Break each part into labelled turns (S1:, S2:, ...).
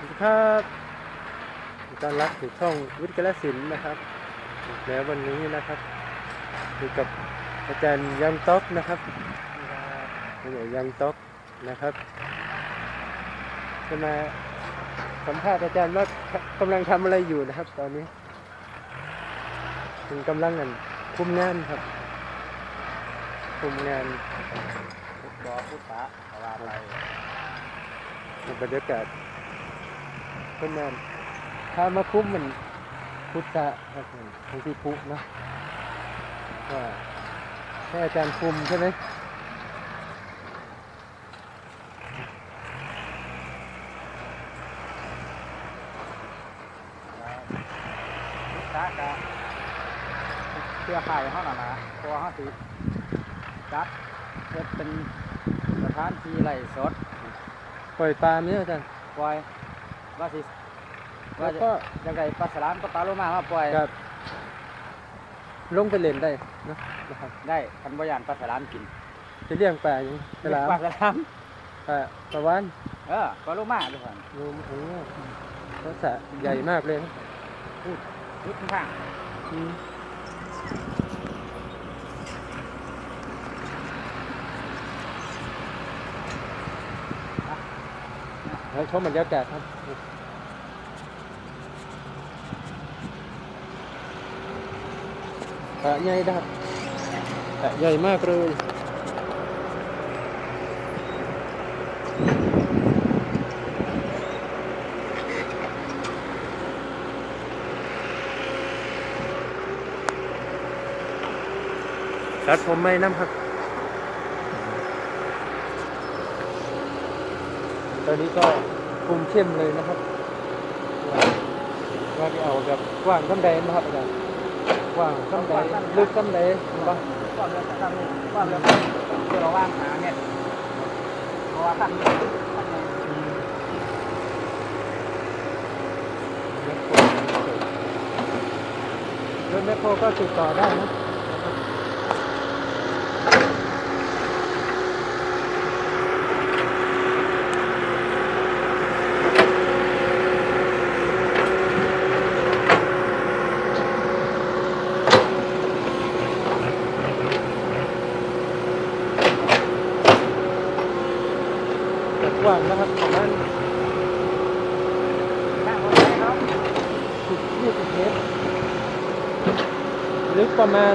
S1: สวัสดีครับต้อนรับสู่ช่องวิทย์กระสินธุ์นะครับ แล้ววันนี้นะครับอยู่กับอาจารย์ยังต๊อกนะครับอาจารย์ยังต๊อกนะครับ จะมาสัมภาษณ์อาจารย์ว่ากำลังทำอะไรอยู่นะครับ ตอนนี้ถึงกำลังนั่นคุมงานครับ คุมงาน
S2: บอพุทธะภาวาไป
S1: บรรยากาศ ก็นานถ้ามาคุ้มมันพุทธะครับผมของที่พุเนาะว่าให้อาจารย์คุมใช่ไหม
S2: พุทธะกับเครือข่ายเขาน่ะนะตัวเขาสิจัดเฮ็ดเป็นสถานที่ไร่สด
S1: ปล่อยปลาไหมอาจารย์
S2: ปล่อย ว่าสิ
S1: แล้
S2: ว่าวจะ
S1: ก็
S2: จังไดปลาสลามก็ปลาโลมามาปล่อย
S1: กับ ลงไปเล่นได้เนอะนะครับ
S2: ได้คันบ่ยานปลาสลามกิน
S1: จะเลี้ยงปลาอย่างปลา
S2: ปลาสลาม
S1: ปลาปลาวาน
S2: เออปลาโลมาด้วยกัน
S1: รวมโอ้โหลักษณะใหญ่มากเลยนะ
S2: ยุดข้าง
S1: อืม ชมบรรยากาศครับปลาใหญ่นะครับปลาใหญ่มากเลยตัดผมไม่น้ำครับ ตอนนี้ก็ คุมเข้มเลยนะครับว่าที่เอาแบบกว้างซ้ำใดนะครับอาจารย์กว้างซ้ำใดลึกซ้ำใดบ้าง
S2: ความเร็วซ้ำนี่ความเร็วซ้ำคือเราว่างหาเนี่ยเพราะว่าขั้นขั้นนี้
S1: รถแมคโครก็ติดต่อได้นะ แต่กว้างนะครับประมาณ
S2: ข้างคนไหนครับ
S1: สิบยี่สิบเมตรลึกประมาณ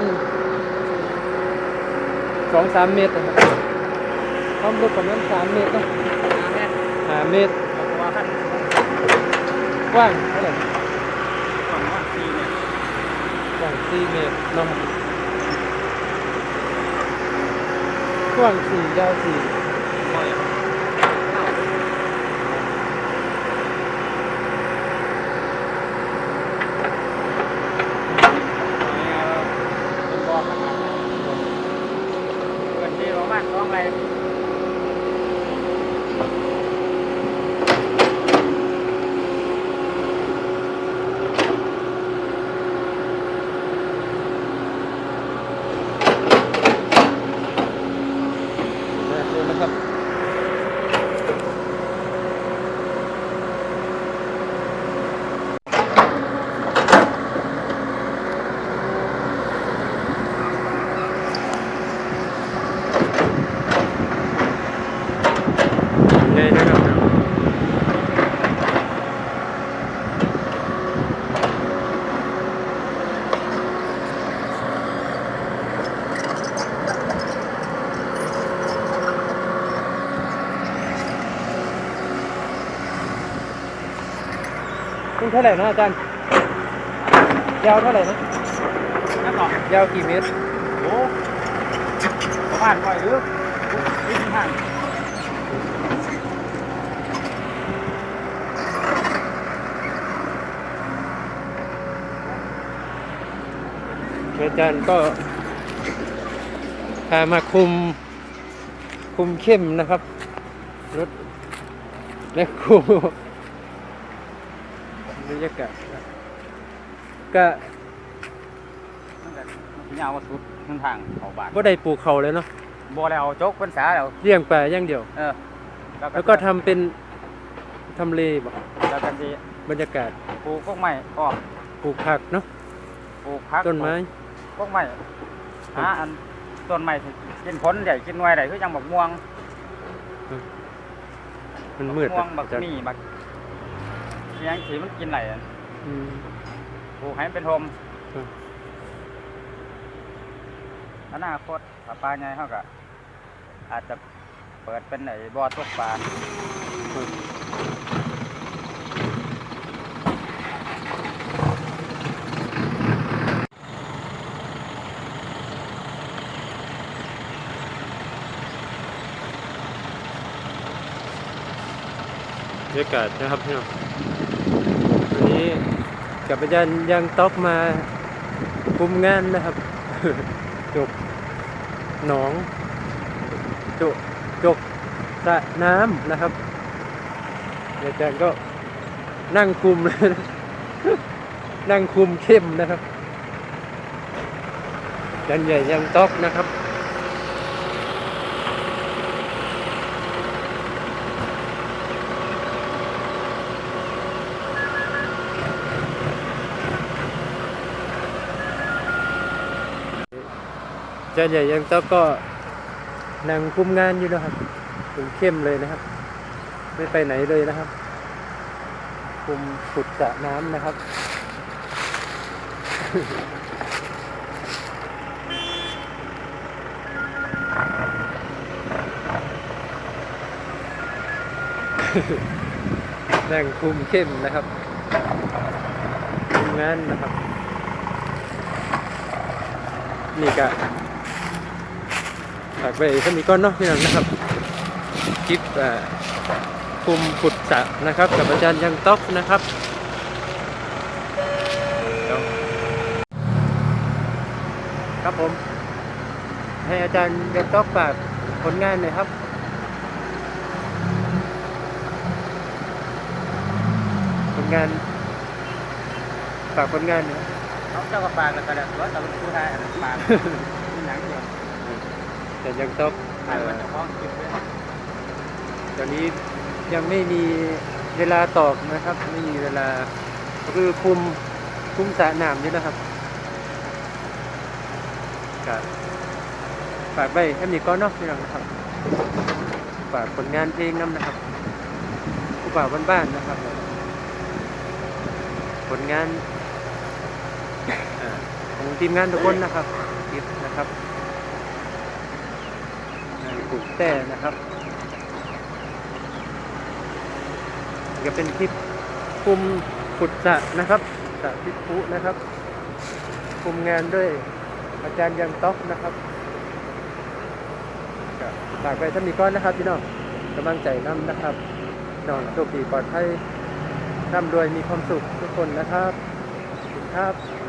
S1: สองสามเมตรนะครับความลึกประมาณสามเมตรนะ
S2: ห้าเมตร
S1: ห้าเมตร
S2: เพราะว่าขั้น
S1: กว้างเท่าไหร่
S2: ฝั่งว่างสี่เนี่ย
S1: กว้างสี่เมตรเนาะกว้างสี่ยาวสี่
S2: บ่อยเป็นบ่อขนาดนั้นเกินที่ประมาณสองไร
S1: แบบนี้นะครับใหญ่นะครับ คุณเท่าไหร่นะอาจารย์ยาวเท่าไหร่นะ
S2: นั่นหรอยา
S1: วกี่เมตร
S2: โอ้ประมาณปล่อยหรือยี่สิบห้า
S1: อาจารย์ก็พามาคุม คุมเข้มนะครับรถและคุม บรรยากาศก็
S2: มันก็มันยาวมาสุดทางทางเขาบ้าน
S1: บ่ได้ปลูกเขาเลยเนาะ
S2: บ่แล้วจกพรรษาแล้ว
S1: เลี้ยงปลาอย่างเดียว
S2: เออ
S1: แล้วก็ทำเป็นทำเลบ่
S2: แล้วก็สิ
S1: บรรยากาศ
S2: ปลูกพวกไม้อ้อม
S1: ปลูกผักเนาะ
S2: ปลูกผัก
S1: ต้นไม้
S2: พวกไม้หาอันต้นไม้ที่กินผลได้กินหน่วยได้คือจังบักม่วง
S1: มันมืด
S2: บักม่วงบัก
S1: อาจารย์
S2: มีบัก เสียงสีมันกินไหลอะ
S1: อืม
S2: ปลูกให้มันเป็นโฮม
S1: ครับ
S2: อนาคตถ้าปลาใหญ่เฮาก็อาจจะเปิดเป็นไอ้บ่อตกปลา
S1: บรรยากาศนะครับพี่น้องวันนี้ กับอาจารย์ยังต๊อกมาคุมงานนะครับจกหนองจกจกสระน้ำนะครับอาจารย์ก็นั่งคุมเลยนะนั่งคุมเข้มนะครับอาจารย์ใหญ่ยังต๊อกนะครับ จารย์ใหญ่ยังต๊อกก็นั่งคุมงานอยู่นะครับคุมเข้มเลยนะครับ ไม่ไปไหนเลยนะครับ คุมขุดสระน้ำนะครับนั่งคุมเข้มนะครับคุมงานนะครับ นี่ก็ ฝากไปถ้ามีก้อนเนาะพี่น้องนะครับคลิปอ่าคุมขุดสระนะครับ กับอาจารย์ยังต๊อกนะครับเดี๋ยวครับผม ให้อาจารย์ยังต๊อกฝากผลงานหน่อยครับผลงานฝากผลงานหน่อย
S2: เขาเจ้าก็ปลาแล้วก็แล้วตัวตะลุกผู้ได้อันนั้นปลามีหนังเดียว
S1: แต่ยังต๊อก
S2: ถ่ายมันจะคล้องคลิปด้วย
S1: ตอนนี้ยังไม่มีเวลาตอบนะครับ ไม่มีเวลาก็คือคุมคุมสระน้ำนี่นะครับครับฝากไว้ถ้ามีก้อนเนอกพี่น้องนะครับฝากผลงานเพลงน้ำนะครับผู้บ่าวบ้านๆนะครับ ผลงานอ่าของทีมงานทุกคนนะครับคลิปนะครับ งานปลูกแต่นะครับก็เป็นคลิปคุมขุดสะนะครับสะพิพุนะครับคุมงานด้วยอาจารย์ยังต๊อกนะครับฝากไปถ้ามีก้อนนะครับพี่น้องกำลังใจน้ำนะครับน้องโชคดีปลอดภัยร่ำรวยมีความสุขทุกคนนะครับขอบคุณครับ